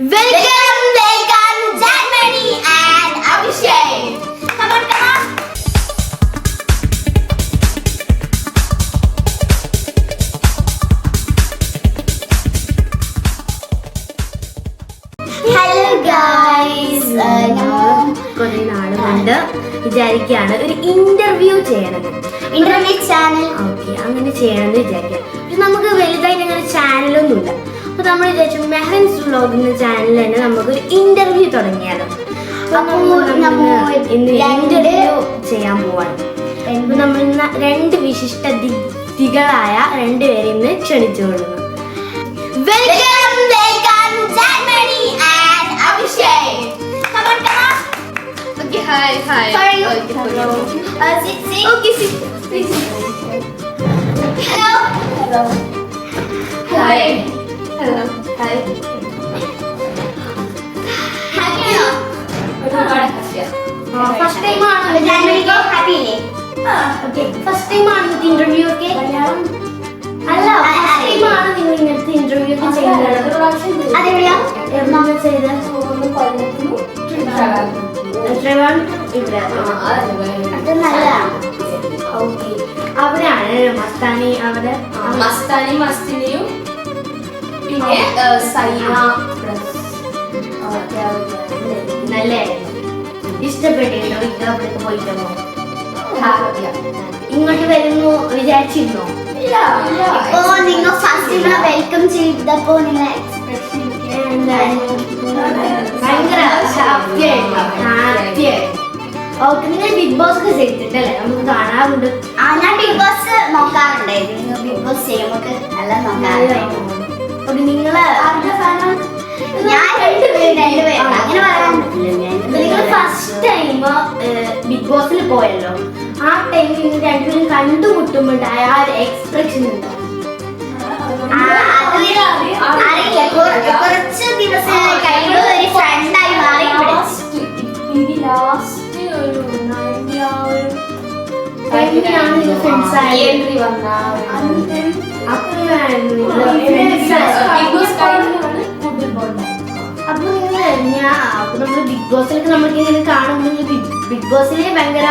Welcome, welcome, Janmani and Abhishek. Come on, come on. Hello guys. Uh, ഞാൻ കൊണ്ട് വിചാരിക്കുകയാണ് ഒരു ഇന്റർവ്യൂ ചെയ്യണത് ഇന്റർവ്യൂ ചാനൽ ഓക്കെ അങ്ങനെ ചെയ്യണമെന്ന് വിചാരിക്കാം പക്ഷെ നമുക്ക് വലുതായിട്ട് അങ്ങനെ ചാനലൊന്നുമില്ല അപ്പൊ നമ്മൾ വിചാരിച്ചു മെഹൻസ് വ്ലോഗ് എന്ന ചാനലിൽ തന്നെ നമുക്കൊരു ഇന്റർവ്യൂ തുടങ്ങിയാലോ അപ്പോൾ നമ്മൾ ഇന്ന് രണ്ട് ഇന്റർവ്യൂ ചെയ്യാൻ പോവാണ് അപ്പൊ നമ്മൾ ഇന്ന് രണ്ട് വിശിഷ്ട ഇന്ന് Abhishek. Come on, come on. Okay, hi, hi. Sorry. Okay, Hello. Uh, sit, sit. Okay, sit. Please. Hello. Hello. Hi. Hi. First time ആണ്? ഇല്ലേ? ഓക്കെ ഫസ്റ്റ് ടൈം ആണ് ഇങ്ങനത്തെ ഇന്റർവ്യൂ ഒക്കെ? അല്ല ഫസ്റ്റ്. ടൈം ആണ് നിങ്ങൾ ഇങ്ങനത്തെ ഇന്റർവ്യൂ ഒക്കെ ചെയ്യുന്നത്? അതെവിടെയാ? എവിടെയാണ് ചെയ്ത് അത് നല്ലതാണ്. ഓക്കെ. അവിടെയാണ് മസ്താനി അവിടെ? മസ്താനി മസ്തിനിയും പിന്നെ സൈന പ്ലസ് ഇഷ്ടപ്പെട്ടിട്ടോ നല്ലായിരുന്നു ഇഷ്ടപ്പെട്ടിരുന്നോ ഇത് പോയിട്ടോ ഇങ്ങോട്ട് വരുന്നു വിചാരിച്ചിരുന്നോ. ഇപ്പോ നിങ്ങൾ ഫസ്റ്റ് ഇവിടെ വെൽക്കം ചെയ്തപ്പോ നിങ്ങളെ എക്സ്പ്രഷൻ ഭയങ്കര ഓക്കെ നിങ്ങൾ ബിഗ് ബോസ് ഒക്കെ ചെയ്തിട്ടല്ലേ നമുക്ക് കാണാറുണ്ട്. ആ ഞാൻ ബിഗ് ബോസ് നോക്കാറുണ്ടായിരുന്നു. ബിഗ് ബോസ് ചെയ്യുമ്പോൾ നല്ല നോക്കാറുണ്ടായിരുന്നു. അപ്പൊ നിങ്ങൾ ഞാൻ രണ്ടുപേരും അങ്ങനെ പറയാൻ പറ്റില്ല. നിങ്ങൾ ഫസ്റ്റ് ടൈം ബിഗ് ബോസിൽ പോയല്ലോ. ആ ടൈമിൽ നിങ്ങൾ രണ്ടുപേരും കണ്ടുമുട്ടുമ്പോണ്ടായ ആ ഒരു എക്സ്പ്രഷൻ ഉണ്ടോ അറിയില്ല. കുറച്ച് ദിവസം കഴിയുമ്പോൾ ഒരു ഫ്രണ്ടായി മാറി ലാസ്റ്റ് ഒരു നയന്റി ആ ഒരു എങ്ങനെയാണ് നിങ്ങൾ friends ആയത്? എൻട്രി വന്ന. അപ്പൊ ഞാൻ നമ്മൾ ബിഗ് ബോസിലൊക്കെ നമ്മൾക്ക് ഇങ്ങനെ കാണുമ്പോൾ ബിഗ് ബോസിലെ ഭയങ്കര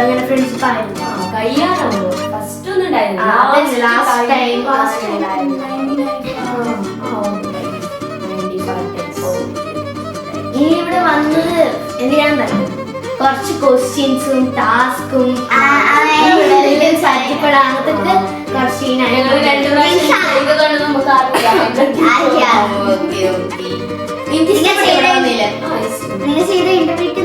അങ്ങനെ ഫ്രണ്ട്ഷിപ്പ് ആയിരുന്നു കയ്യാണോ ഫസ്റ്റ് ഒന്നും ഉണ്ടായിരുന്നു. ആ, okay. 95 days. ഇനി ഇവിടെ വന്നത് എന്തിനാന്ന് പറഞ്ഞു കുറച്ച് ക്വസ്റ്റ്യൻസും ടാസ്കും അങ്ങനത്തെ കുറച്ച്. നിങ്ങൾ ചെയ്ത ഇന്റർവ്യൂക്ക്.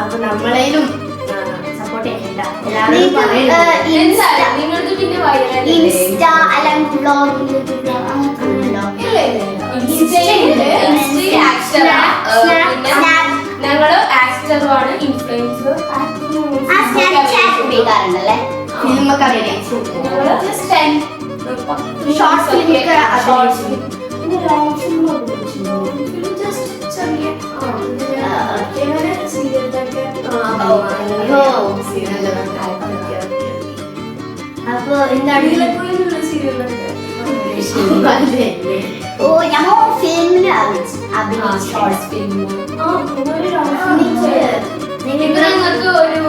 അപ്പൊ നമ്മളേലും സപ്പോർട്ട് നിങ്ങൾക്ക് പിന്നെ ഇൻസ്റ്റ അല്ലെങ്കിൽ ബ്ലോഗ് യൂട്യൂബ് ഞങ്ങൾ ആക്ടറുമാണ് ഇൻഫ്ലുവൻസർ ഉപയോഗിക്കാറുണ്ടല്ലേ? ഫിലിമൊക്കെ അഭിനയിച്ചു ഞങ്ങൾ just ten, film അഭിനയിച്ചിരുന്നു. Film just ചെറിയ, അങ്ങനെ ഓക്കേ. അപ്പൊ എന്താണ് ഒക്കെ ഓ ഞാൻ. ആ, പിന്നെ ഒരു ഒരു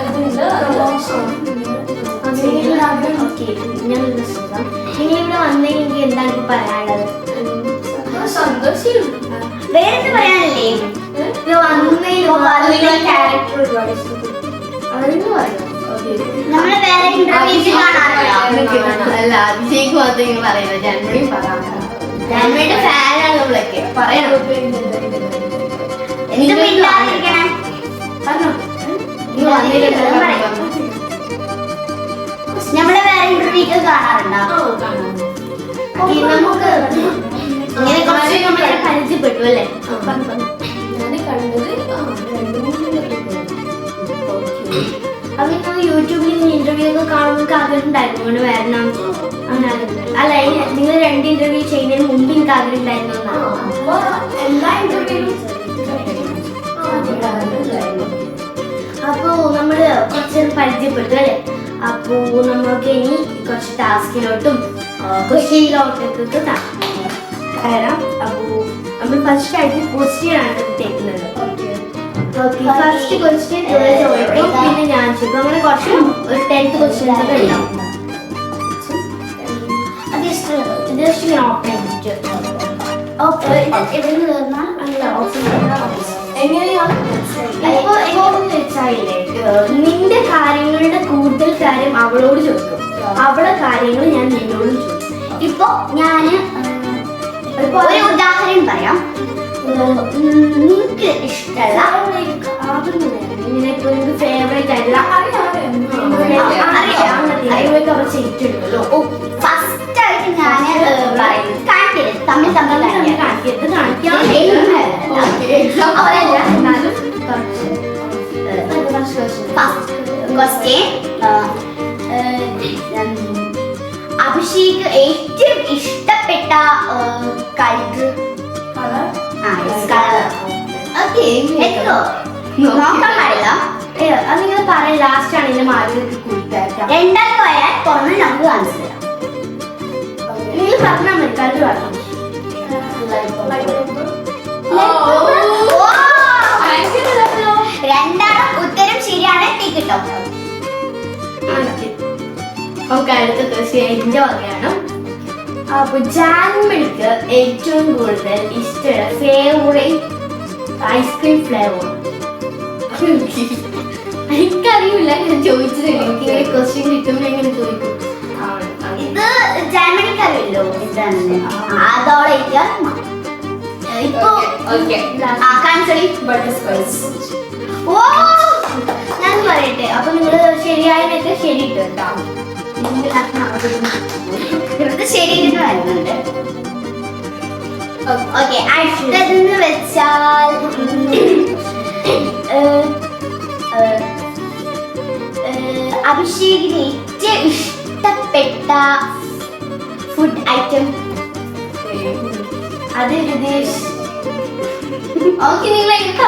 ഇതുണ്ട് ഞാൻ ശ്രദ്ധിക്കാം നിങ്ങൾ ഇവിടെ വന്നെങ്കിൽ എന്താണ് പറയാനുള്ളത്? സന്തോഷം വേറെ പറയാനല്ലേ? ക്യാരക്ടർ ഒരുപാട് ഇഷ്ടപ്പെട്ടു. അതെന്ന് പറയാം? നമ്മൾ വേറെ ഇന്റർവ്യൂസ് അല്ല അഭിഷേക് മാത്രമേ നിങ്ങൾ പറയുന്നത് ജന്മയും പറയാം. ജന്മയുടെ ഫാനാണ് നമ്മളൊക്കെ. പറയാം. എന്ത് വന്നിട്ടുണ്ടല്ലോ നമ്മൾ വേറെ ഇന്റർവ്യൂക്ക് കാണാറുണ്ടോ? നമുക്ക് ഇങ്ങനെ കുറച്ച് നമ്മളെ പരിചയപ്പെട്ടു അല്ലേ. ഞാൻ കണ്ടത് അപ്പൊ യൂട്യൂബിൽ ഇന്റർവ്യൂ ഒക്കെ കാണുമ്പോൾ ആഗ്രഹം ഉണ്ടായിരുന്നു ഇങ്ങനെ വരണം. അങ്ങനെ അല്ല നിങ്ങൾ രണ്ട് ഇന്റർവ്യൂ ചെയ്യുന്നതിന് മുമ്പ് എനിക്ക് ആഗ്രഹം ഉണ്ടായിരുന്നു എല്ലാ ഇന്റർവ്യൂലും അപ്പോ നമ്മൾ കുറച്ച് പരിചയപ്പെട്ടു അല്ലേ? അപ്പോ നമുക്ക് ഇനി കുറച്ച് ടാസ്കിലോട്ടും ക്വസ്റ്റ്യനിലോട്ടൊക്കെ കയറാം അപ്പോ നമ്മൾ ഫസ്റ്റ് ആയിട്ട് ക്വസ്റ്റ്യൻ ആണ് എടുത്തേക്കുന്നത് ഫസ്റ്റ് ക്വസ്റ്റ്യൻ ചോദിക്കും. പിന്നെ ഞാൻ ചോദിക്കും. അങ്ങനെ കുറച്ച് ഒരു ടെൻത്ത് ക്വസ്റ്റ്യൻസ് ഒക്കെ ഉണ്ടാവും. ഇഷ്ടമുള്ളത് ഇത് ഓപ്പൺ open എങ്ങനെയാണ് ഏഹ്, നിന്റെ കാര്യങ്ങളുടെ കൂടുതൽ കാര്യം അവളോട് ചോദിക്കും. അവളെ കാര്യങ്ങൾ ഞാൻ നിന്നോട് ചോദിക്കും. ഇപ്പൊ ഞാൻ ഒരു ഉദാഹരണം പറയാം. നിനക്ക് ഇഷ്ടമല്ല നിനക്ക് ഫേവറേറ്റ് ഫസ്റ്റ് ആയിട്ട് ഞാൻ പറയുന്നത് കാണിക്കരുത്. തമ്മിൽ തമ്മിൽ കാണിക്കാം ക്വസ്റ്റ്യൻ അഭിഷേക് ഏറ്റവും ഇഷ്ടപ്പെട്ട കളർ കളർ നോക്കാൻ പാടില്ല. അതിങ്ങനെ പറയാം ലാസ്റ്റ് ആണ് ഇതിന്റെ മാർക്ക് കൂട്ടാക്കാം രണ്ടാം പോയാൽ പുറമെ നമുക്ക് കാണിച്ചു തരാം. നിങ്ങൾ പറഞ്ഞാൽ മതി കണ്ടു പറഞ്ഞു! രണ്ടാളും ഉത്തരം ശരിയാണ് ടീ കിട്ടും നമുക്ക് അടുത്ത ക്വസ്റ്റ്യൻ എന്റെ വകയാണ്. അപ്പൊ ജാൻമണിക്ക് ഏറ്റവും കൂടുതൽ ഇഷ്ടമുള്ള ഫേവറേറ്റ് ഐസ്ക്രീം ഫ്ലേവർ എനിക്കറിയില്ല ഞാൻ ചോദിച്ചത് എനിക്ക് ഇങ്ങനെ ക്വസ്റ്റ്യൻ കിട്ടുമ്പോൾ എങ്ങനെ ചോദിക്കും. ഇത് ജർമ്മനിക്കറിയല്ലോ ഇതാണ് അതോടെ ഇപ്പൊ കാണിച്ചോളി ഓ ഞാൻ പറയട്ടെ. അപ്പൊ നിങ്ങൾ ശരിയായതൊക്കെ ശരി ഇട്ടു കേട്ടോ ഇത് ശരിയായിട്ട് വരുന്നുണ്ട് ഓക്കെ. അടുത്തതെന്ന് വെച്ചാൽ അഭിഷേകിന് ഏറ്റവും ഇഷ്ടപ്പെട്ട ഫുഡ് ഐറ്റം അത് വിദേശ് ഓക്കെ നിങ്ങൾ എനിക്ക്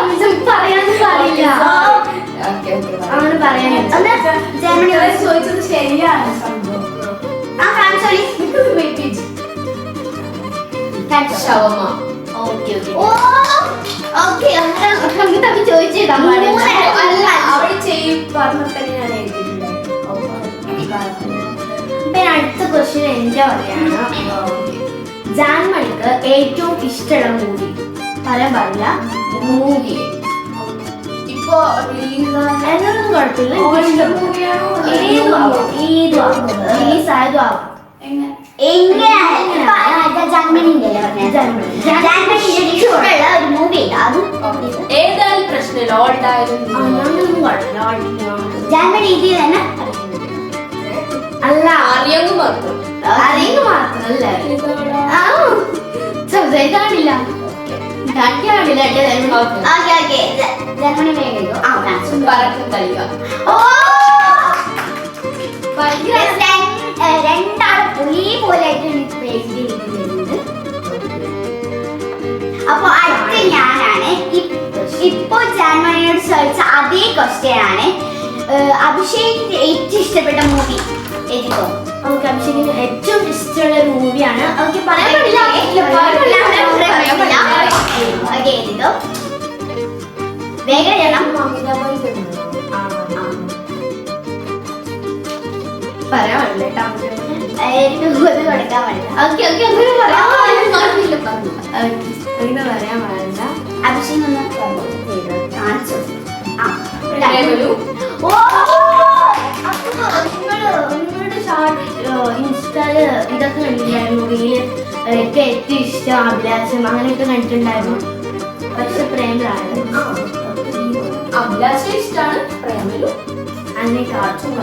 പറയാൻ പാടില്ല. അങ്ങനെ പറയാൻ ജർമ്മനി ചോദിച്ചത് ശരിയാണ് സംഭവം. ആ കാണിച്ചോളി കാണിച്ചോ ഓക്കെ ഓക്കെ. നമുക്ക് തമ്മിൽ ചോദിച്ചേക്കാം മൂന്ന് അല്ല അവൾ ചെയ്യും. പറഞ്ഞിട്ട് ഞാൻ എഴുതിയിട്ടില്ല. പിന്നെ അടുത്ത ക്വസ്റ്റ്യൻ എന്റെ പറയാണ് ജാൻമണിക്ക് ഏറ്റവും ഇഷ്ടമുള്ള മൂവി ഫലം പറഞ്ഞ മൂവി ഇപ്പോ എന്നൊന്നും കുഴപ്പമില്ല. ഏതും ആവാം. ഏതും ആവാം. റിലീസ് ആയതും ആവാം. എങ്ങനെ? എങ്ങനെയാണ് ജർമ്മനിന്റെ ജർമ്മനി. ജർമ്മനിയുടെ ഇഷ്ടമുള്ള ഒരു മൂവി ഉണ്ട്. അത് ഏതായാലും പ്രശ്നമില്ല. ഓൾഡ് ആയാലും ജർമ്മനി ഇതിൽ തന്നെ അല്ല അറിയാമെന്ന് മാത്രം. അറിയുന്ന മാത്രല്ല സംസാരിക്കാണില്ല കാണിക്കാണില്ല ഓക്കെ ഓക്കെ. ജർമ്മനി വേഗം ആ കാണിച്ചു പറക്കും കളിക ഓ! രണ്ടാളും പുലി പോലെ അപ്പൊ അടുത്ത ഞാനാണ്. ഇപ്പൊ ജാൻമണിയോട് ചോദിച്ച അതേ ക്വസ്റ്റ്യൻ ആണ്. അഭിഷേക് അഭിഷേകിന്റെ ഏറ്റവും ഇഷ്ടപ്പെട്ട മൂവി എഴുതിക്കോ നമുക്ക് അഭിഷേകിന് ഏറ്റവും ഇഷ്ടമുള്ള ഒരു മൂവിയാണ് അവർക്ക് പറയാൻ പാടില്ല വേഗം എനിക്ക് ഒരു കൊടുക്കാൻ പാടില്ല. പറയാൻ പാടില്ല. അഭിഷേക്. കാണിച്ചു? ഇൻസ്റ്റയിൽ ഇതൊക്കെ കണ്ടിട്ടുണ്ടായിരുന്നു. റീൽ എനിക്ക് ഏറ്റവും ഇഷ്ടം അഭിലാഷം. അങ്ങനെയൊക്കെ കണ്ടിട്ടുണ്ടായിരുന്നു. പക്ഷെ പ്രേമലാണ് അഭിലാഷ ഇഷ്ടാണ് പ്രേമലു. അങ്ങനെ കാർട്ടൂൺ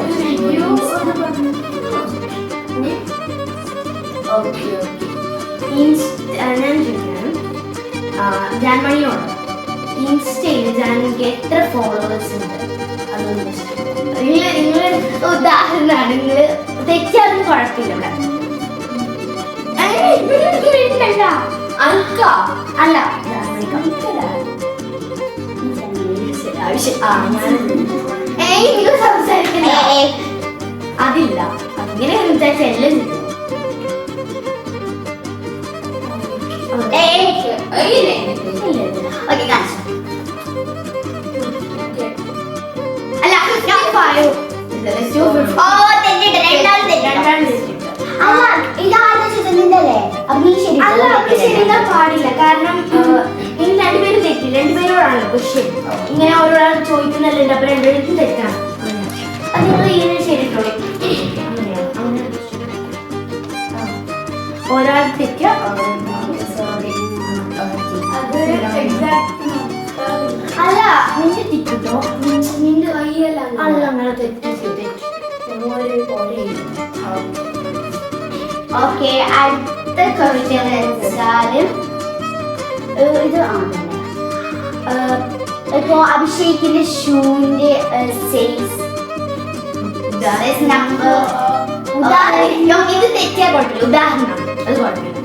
ഓക്കെ ഞാൻ ചോദിക്കണം ജാൻമണിയോട്? ഇൻസ്റ്റയിൽ ജാൻമണിക്ക് എത്ര ഫോളോവേഴ്സ് ഉണ്ട്? നിങ്ങൾ നിങ്ങൾ ഉദാഹരണമാണ്. നിങ്ങൾ തെറ്റാലും കുഴപ്പമില്ല ഇവിടെ വീട്ടിലല്ല. അൽക്ക. അല്ല സംസാരിക്കണ്ട. അതില്ല. അങ്ങനെ വിചാരിച്ച എല്ലാം കിട്ടും. ശരിയാക്കാൻ പാടില്ല. കാരണം നിങ്ങൾ രണ്ടുപേരും തെറ്റി രണ്ടുപേരോടാണല്ലോ ക്വസ്റ്റ്യൻ ഇങ്ങനെ ഓരോരാൾ ചോദിക്കുന്നല്ലോ അപ്പൊ രണ്ടുപേർക്കും തെറ്റാണ്. അത് നിങ്ങൾ ഇങ്ങനെ ശരിയിട്ടുള്ളൂ. ഒരാൾ തെറ്റ അല്ല നിന്റെ തെറ്റിട്ടോ നിന്റെ കയ്യല്ല അല്ല അങ്ങനെ തെറ്റി തെറ്റി ഓക്കെ അടുത്ത ക്വസ്റ്റ്യൻ വെച്ചാൽ ഏഹ്, ഇത് ഇപ്പോ അഭിഷേകിന്റെ ഷൂവിന്റെ സൈസ് നമ്പർ ഉദാഹരണം ഇത് തെറ്റിയാ കുഴപ്പമില്ല. ഉദാഹരണം അത് കുഴപ്പമില്ല.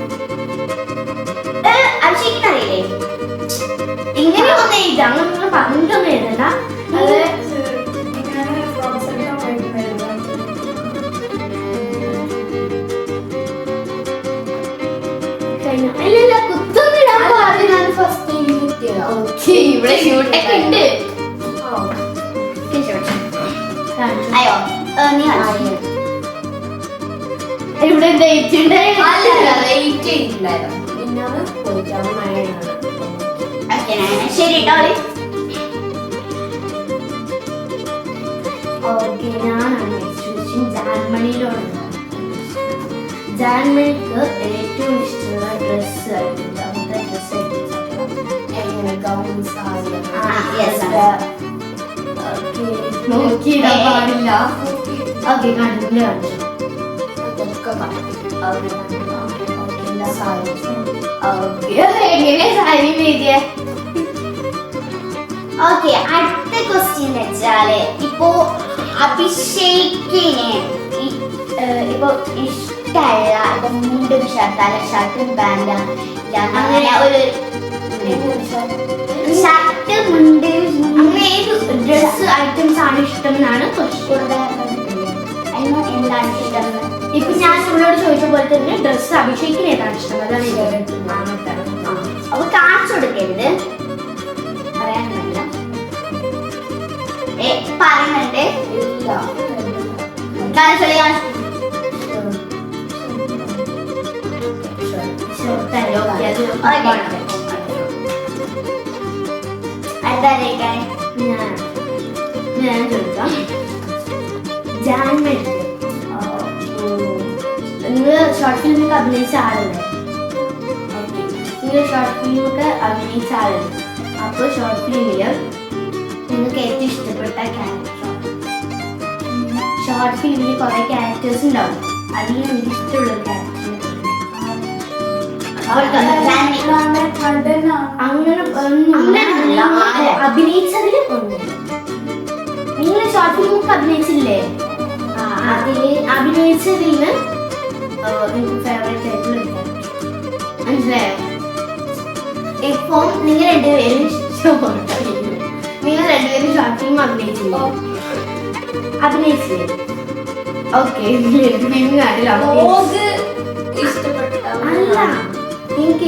ഏഹ്, അഭിഷേകിന് അറിയില്ലേ ഇങ്ങനെ ഒന്നും എഴുതാം. അങ്ങനെ പറഞ്ഞിട്ടൊന്നും എഴുതണ്ട. ഓക്കെ ഇവിടെ ഷൂട്ടൊക്കെ ഉണ്ട് അയ്യോ നീ. ഇവിടെ ഡേറ്റ് ഞാൻ ശരി അവർ ഓക്കെ ഞാനാണ് ജാൻമണിയിലോട് ജാൻമണിക്ക് ഏറ്റവും ഇഷ്ടമുള്ള ഡ്രസ്സ് ഡ്രസ്സ് yes, നോക്കിയിടാൻ പാടില്ല ഓക്കെ കണ്ടില്ല ഓക്കെ അടുത്ത ക്വസ്റ്റ്യൻ വെച്ചാൽ ഇപ്പോ അഭിഷേകിനെ ഇപ്പൊ ഇഷ്ടമല്ല ഇപ്പൊ മുണ്ടും ഷർട്ട് അല്ല ഷർട്ടും പാന്റ് അങ്ങനെ ഒരു ഷർട്ട് മുണ്ട് അങ്ങനെ ഏത് ഡ്രസ് ഐറ്റംസ് ആണ് ഇഷ്ടം എന്നാണ് ക്വസ്റ്റ്യൻ എന്താണ് ഇഷ്ടം ഇപ്പൊ ഞാൻ നിങ്ങളോട് ചോദിച്ച പോലെ തന്നെ ഡ്രസ് അഭിഷേകിന് ഏതാണ് ഇഷ്ടം? അതാണ് ആ. അപ്പൊ കാണിച്ചു കൊടുക്കരുത്. പറയാൻ പറ്റില്ല ഏ പറയുന്നുണ്ട് ഇല്ല കാണിച്ചോളി കാണിച്ചു ഷർട്ടല്ലോ ഓക്കെ അത് ഓക്കെ. അടുത്താരേക്കാണ് ഞാൻ ഞാൻ ചോദിക്കാം ജാൻമണി നിങ്ങൾ ഷോർട്ട് ഫിലിമൊക്കെ അഭിനയിച്ച ആളല്ലേ നിങ്ങൾ ഷോർട്ട് ഫിലിമൊക്കെ അഭിനയിച്ച ആളല്ലേ അപ്പോൾ ഷോർട്ട് ഫിലിമിൽ നിങ്ങൾക്ക് ഏറ്റവും ഇഷ്ടപ്പെട്ട ക്യാരക്ടർ ഷോർട്ട് ഫിലിമിൽ കുറേ ക്യാരക്ടേഴ്സ് ഉണ്ടാവും അതിൽ നിങ്ങൾക്ക് ഇഷ്ടമുള്ള ക്യാരക്ടർ അവൾക്ക് ജാൻവി. അങ്ങനെ അഭിനയിച്ചതിൽ ഒന്ന്. നിങ്ങൾ ഷോർട്ട് ഫിലിമൊക്കെ അഭിനയിച്ചില്ലേ? ആ, അതിൽ അഭിനയിച്ചതിൽ നിങ്ങൾക്ക് ഫേവറേറ്റ് ആയിട്ടുള്ള. മനസ്സിലായോ? ഇപ്പൊ നിങ്ങൾ രണ്ടുപേരും. നിങ്ങൾ രണ്ടുപേരും ഷോർട്ട് ഫിലിം അഭിനയിച്ചില്ലേ? അഭിനയിച്ചില്ലേ? ഓക്കെ മോഗ് ഇഷ്ടപ്പെട്ട അല്ല. നിങ്ങൾക്ക്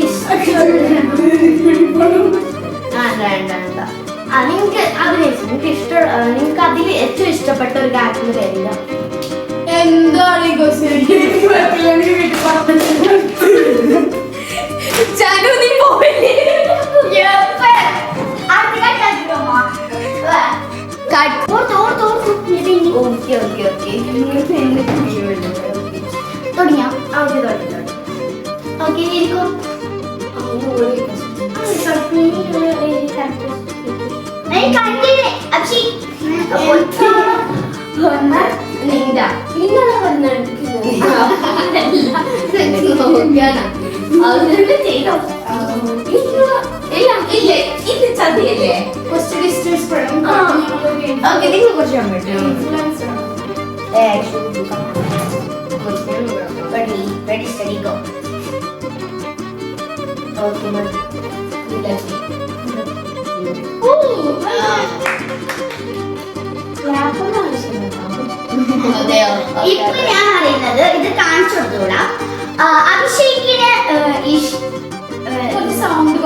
ആ, വേണ്ട. ആ, നിങ്ങക്ക് അഭിനയിച്ചു? നിങ്ങൾക്ക് ഇഷ്ടം നിങ്ങൾക്ക് അതിൽ ഏറ്റവും ഇഷ്ടപ്പെട്ട ഒരു ക്യാരക്ടറിന് പേരില്ല എന്താണ് ഈ ചനു നീ പോയില്ലേ? Okay okay okay. തുടങ്ങിയോ? ഓക്കെ തുടങ്ങി. തുടങ്ങി ഓക്കെ ഇരിക്കോ ഞാൻ കണ്ടില്ലേ അഭിഷേക് നിന്റെ നിങ്ങളെ പറഞ്ഞെടുക്കുന്നത് അതുകൊണ്ട് ചെയ്തോ ഇല്ല ഇല്ല ഇത് ചതിയല്ലേ ക്വസ്റ്റ്യൻ ഡിസ്റ്റൻസ് ഓക്കെ നിങ്ങൾ കുറച്ച് പറ്റും Ready, ready, steady, go. ആവശ്യമില്ല അതെയോ? ഇപ്പൊ ഞാൻ അറിയുന്നത് ഇത് കാണിച്ചു കൊടുത്തൂടാ അഭിഷേകിന് സൗണ്ട്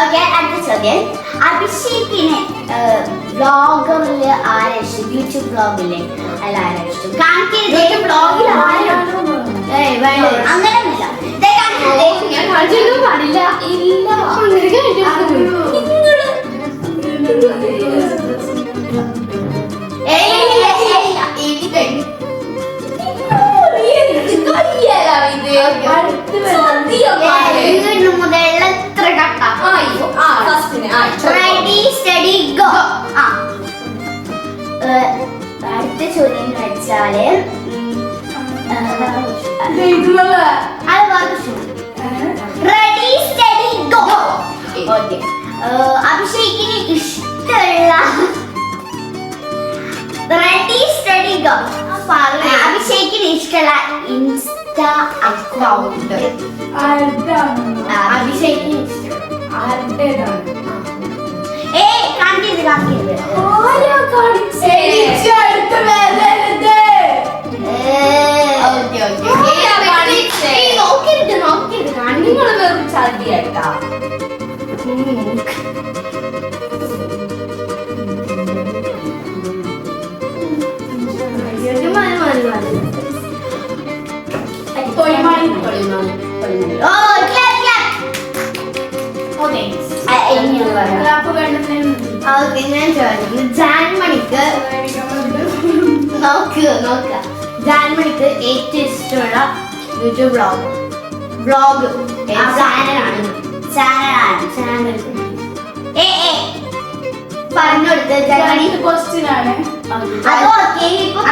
ഓക്കെ അടുത്ത ചോദ്യം അഭിഷേകിന് ബ്ലോഗറിൽ ആരാ ഇഷ്ടം യൂട്യൂബ് ബ്ലോഗിൽ അല്ല ആരാ ഇഷ്ടം കാണിക്കരുത് ബ്ലോഗിൽ ആരാ കാണിക്കരുത്. ഞാൻ കാണിച്ചൊന്നും പാടില്ല. ഇല്ല. അടുത്ത് ചോദ്യം വെച്ചാൽ റെഡി സ്റ്റഡി ഗോ ഓക്കെ അഭിഷേകിന് ഇഷ്ടമുള്ള റെഡി സ്റ്റഡി ഗോ അഭിഷേകിന് ഇഷ്ടമുള്ള ഇൻസ്റ്റ അക്കൗണ്ട് അഭിഷേകിന് ഏ കാണിക്കരുത് കാണിക്കരുത് ഏ, നോക്കരുത് നോക്കരുത് നിങ്ങൾ വെറും ചതിയായിട്ടാ ക്ലാപ്പ് ക്ലാപ്പ് ഓക്കെ ഇനിയൊന്ന് പറയാം ഓക്കെ ഞാൻ ജാൻമണിക്ക് നോക്ക് നോക്ക. ജാൻമണിക്ക് ഏറ്റവും ഇഷ്ടമുള്ള യൂട്യൂബ് ബ്ലോഗ് ബ്ലോഗ് ചാനലാണ്. ചാനലാണ്. ചാനൽ. ഏ ഏ. പറഞ്ഞു കൊടുത്ത് ജാൻമണി ക്വസ്റ്റ്യൻ ആണ് അത് ഓക്കെ ഇപ്പൊ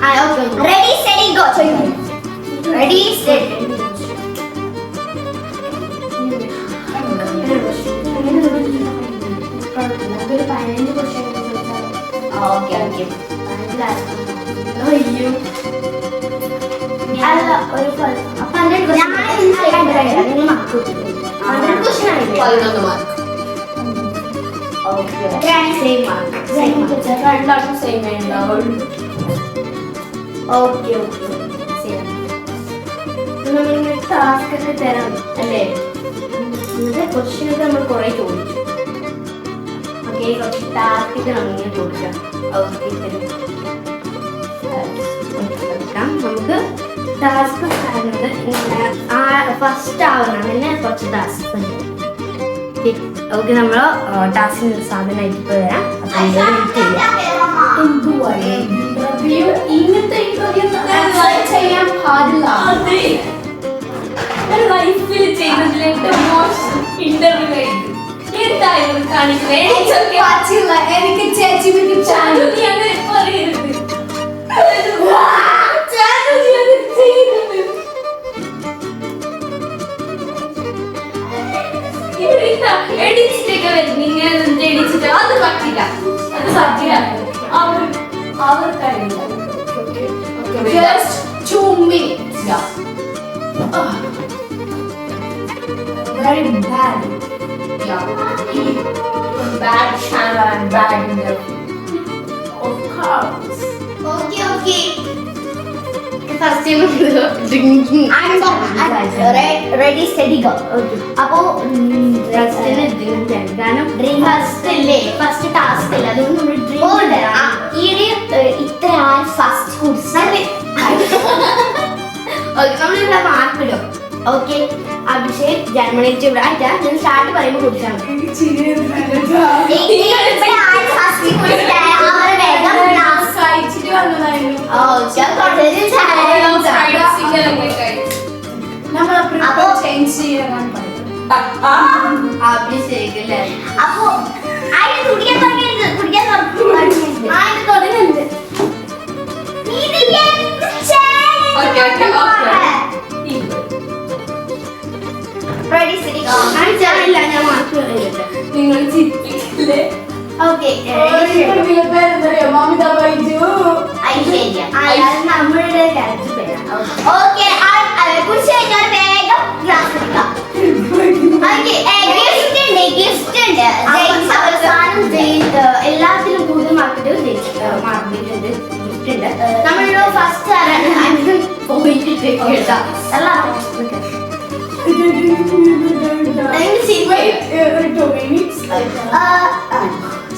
അങ്ങനെ പറഞ്ഞു ready steady go ready steady okay. Okay അയ്യോ. അല്ല ഒരു പന്ത്രണ്ട് നിങ്ങൾ ആയില്ലേ പതിനൊന്ന് മാർക്ക് ഓക്കെ സെയിം ഉണ്ടാവുള്ളൂ ഓക്കെ ഓക്കെ നമ്മൾ ടാസ്ക് ഒക്കെ തരാം അല്ലേ ഇന്നത്തെ ക്വസ്റ്റ്യൻ ഒക്കെ നമ്മൾ കുറെ ചോദിച്ചു ഓക്കെ കുറച്ച് ടാസ്ക് ഒക്കെ നമ്മളിങ്ങനെ ചോദിക്കാം ഓക്കെ തരും. നമുക്ക് ടാസ്ക് പറയുന്നത് ഇങ്ങനെ ആ ഫസ്റ്റ് ആവുന്നതിന് കുറച്ച് ടാസ്ക് ഓക്കെ നമ്മൾ ടാസ്കിന് സാധനം ആയിട്ട് വരാം അപ്പം വെയിറ്റ് ചെയ്യാം. ഇങ്ങനത്തെ ചെയ്യാൻ പാടില്ല. ലൈഫിൽ ചെയ്തതിലേക്ക് മോശം ഇന്റർവ്യൂ ആയിട്ട് എന്തായാലും കാണിക്കുന്നത് എനിക്ക് ചേച്ചി വീട്ടിൽ ചാനൽ പറയരുത്. ವೆಜ್ ನೀನ್ ಹೇಳದಂತೆ ಇಡಿಸಿದ್ರೆ ಅದು ಕಟ್ಟಿಲ್ಲ ಅದು ಸಾಧ್ಯ ಅವ್ರು ಅವ್ರ ಕಡೆಯಿಂದ just two minutes very bad bad channel bad in the of course okay okay time ready go അപ്പോ ഫസ്റ്റ് ഫസ്റ്റ് ടാസ്ക് നമ്മൾ ഫസ്റ്റ് അഭിഷേക് ജർമ്മനി ഇവിടെ ഞാൻ സ്റ്റാർട്ട് പറയുമ്പോൾ കുടിച്ചാൽ അപ്പൊ- ആരും കുടിക്കാൻ തുടങ്ങരുത് കുടിക്കാൻ ആയിട്ട് തുടങ്ങുന്നുണ്ട് നിങ്ങൾ ചിരിക്കില്ലേ? ക്ലാസ് എടുക്കാം ഓക്കെ ഗിഫ്റ്റ് ഉണ്ട് ഗിഫ്റ്റ് ഉണ്ട് ജയിച്ച അവസാനം ജയി- ഏഹ് എല്ലാത്തിലും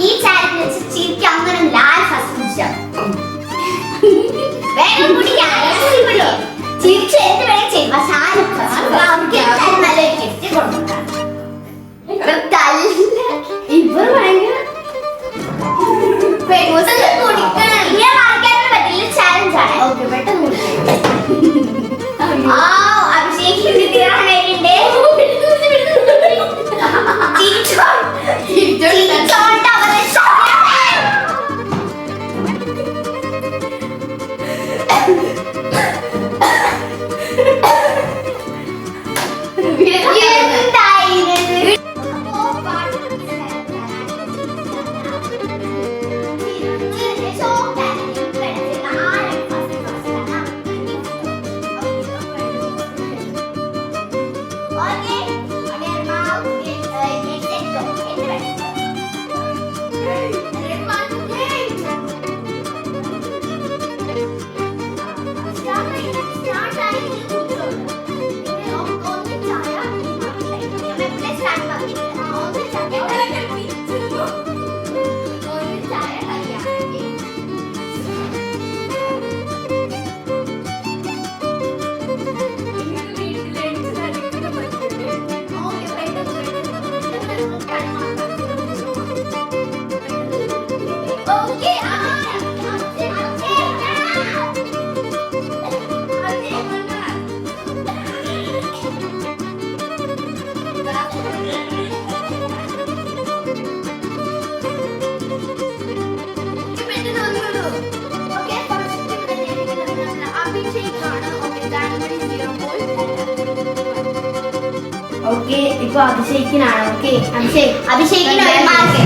ഈ ചാനൽ വെച്ച് ചിരിക്കാൻ അങ്ങനെ ലാൽ ഫസ്റ്റ് വേഗം കുടിക്കാം ചിരിച്ചു എന്ത് വേണം ചെയ്യും. പക്ഷെ ആരും. അവർക്ക് നല്ലൊരു ഗിഫ്റ്റ് കൊടുക്കാം. ഇവർ ഭയങ്കര പെട്ടെന്ന് കുടിക്കണം. ഇങ്ങനെ മറക്കാനൊന്നും ചാലഞ്ച് ആണ്. ഓക്കെ പെട്ടെന്ന് Abhishek Detroit. Detroit. Detroit. Detroit. Detroit. ഇപ്പൊ അഭിഷേകിനാണ്. ഓക്കെ അഭിഷേക് അഭിഷേകിന് ഒരു മാർക്ക്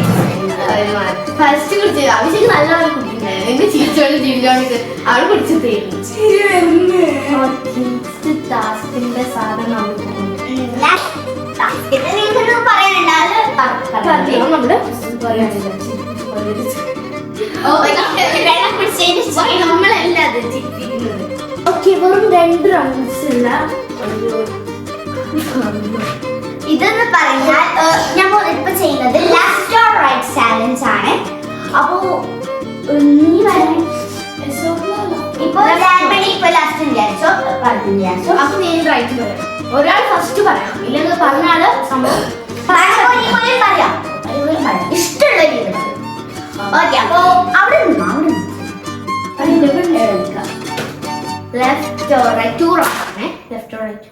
ഫസ്റ്റ് കുടിച്ച്. അഭിഷേക് നല്ലപോലെ കുടിക്കുന്നുണ്ടായിരുന്നു എന്നെ ചിരിച്ചോണ്ട് ചിരിച്ചോണ്ട് അവൾ കുടിച്ചു തീർന്നു. ടാസ്കിന്റെ സാധനം നമ്മളല്ല ഓക്കെ വെറും രണ്ട് റൗണ്ട്സ് ഉള്ള ഒരു ഇതെന്ന് പറഞ്ഞാൽ നമ്മൾ ഇപ്പൊ ചെയ്യുന്നത് ലെഫ്റ്റ് ഓർ റൈറ്റ് ചാലഞ്ച് ആണ്. അപ്പോ നീ വരാൻ ഇപ്പൊ ജാൻമണി ഇപ്പൊ ലാസ്റ്റ് വിചാരിച്ചോ പറഞ്ഞു വിചാരിച്ചോ അപ്പൊ നീ റൈറ്റ് പറയാം ഒരാൾ ഫസ്റ്റ് പറയാം. ഇല്ലെങ്കിൽ പറഞ്ഞാൽ സംഭവം പറയാം, ഇഷ്ടമുള്ള രീതി ഓക്കെ അപ്പോ അവിടെ നിന്നോ അവിടെ നിന്ന് left or right to right left or right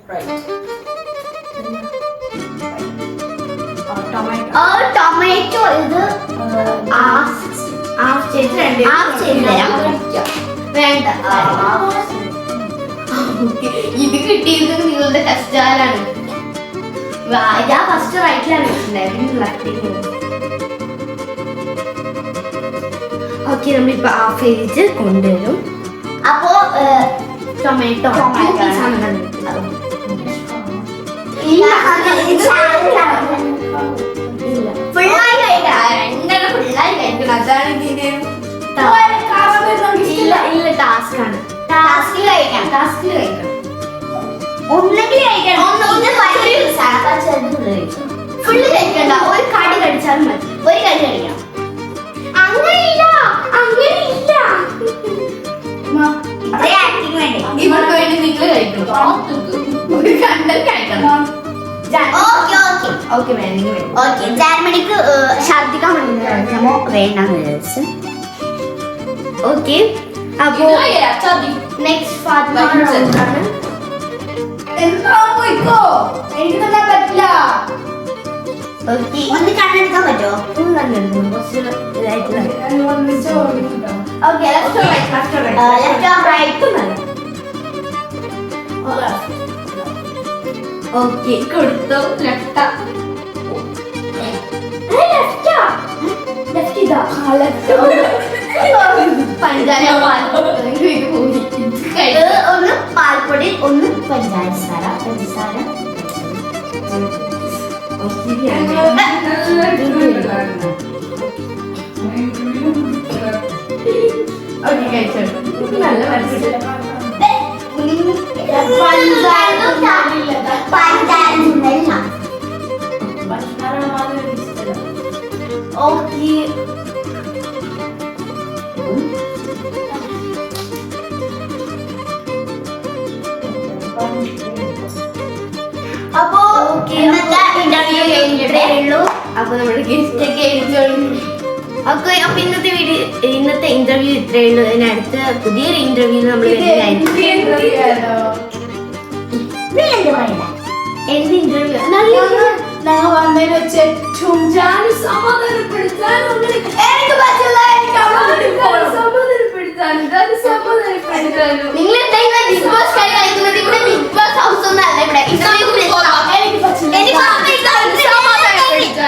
ആ ടൊമാറ്റോ ഇത് ഹാഫ് ചെയ്ത് രണ്ട് ഹാഫ് ചെയ്ത്. വേണ്ട. ഇത് കിട്ടിയത് നിങ്ങളുടെ വാ- ഞാൻ ഫസ്റ്റ് റൈറ്റിലാണ് ലെഫ്റ്റിലേക്ക് ഓക്കെ നമ്മളിപ്പോ ഹാഫ് ഏജ് കൊണ്ടുവരും. അപ്പോ ടൊമാറ്റോ ടൊമാറ്റോ കഴിക്കണം. അതാണ് ഇതിന് ഇല്ല ടാസ്ക് ആണ്. ടാസ്കിൽ കഴിക്കാം ടാസ്കിൽ കഴിക്കണം. ഒന്നെങ്കിൽ കഴിക്കണം. ഫുള്ള് കഴിക്കണ്ട. ഒരു കടി കടിച്ചാൽ മതി. ഒരു കടി കഴിക്കണം അങ്ങനെയില്ല. അങ്ങനെയില്ല. ഇവർക്ക് വേണ്ടി നിങ്ങൾ കഴിക്കണം. ഒരു കണ്ടൽ കഴിക്കണം. Okay okay. ഓക്കെ വേണമെങ്കിൽ വേണം ഓക്കെ ജാൻമണിക്ക് ഛർദിക്കാൻ വേണ്ടിമോ വേണ്ടെന്ന് വിചാരിച്ചു. ഓക്കെ. അപ്പോ നെക്സ്റ്റ് ഫാത്തിമ ആണ് എന്താ പോയിക്കോ? എനിക്ക് തന്നെ പറ്റില്ല. ഓക്കെ. ഒന്ന് കണ്ണെടുക്കാൻ പറ്റുമോ okay left right left left or right okay കൊടുത്തു. ലെഫ്റ്റ് ഒന്ന് പാൽപ്പൊടി ഒന്ന് പഞ്ചാര പഞ്ചസാര. ഓക്കെ കഴിച്ചോളൂ നല്ല മനസ്സിലായി പഞ്ചാര അപ്പൊ നമ്മുടെ ഗിഫ്റ്റ് ഒക്കെ ഓക്കെ അപ്പൊ ഇന്നത്തെ വീഡിയോ ഇന്നത്തെ ഇന്റർവ്യൂ ഇത്രയേ ഉള്ളൂ. അതിന് അടുത്ത പുതിയൊരു ഇന്റർവ്യൂ നമ്മൾ എന്ത് ഇന്റർവ്യൂ വെച്ച് നിങ്ങൾ ബിഗ് ബോസ് ഹൗസ് ഒന്നും അല്ല ഇവിടെ.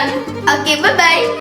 done. Okay, bye-bye.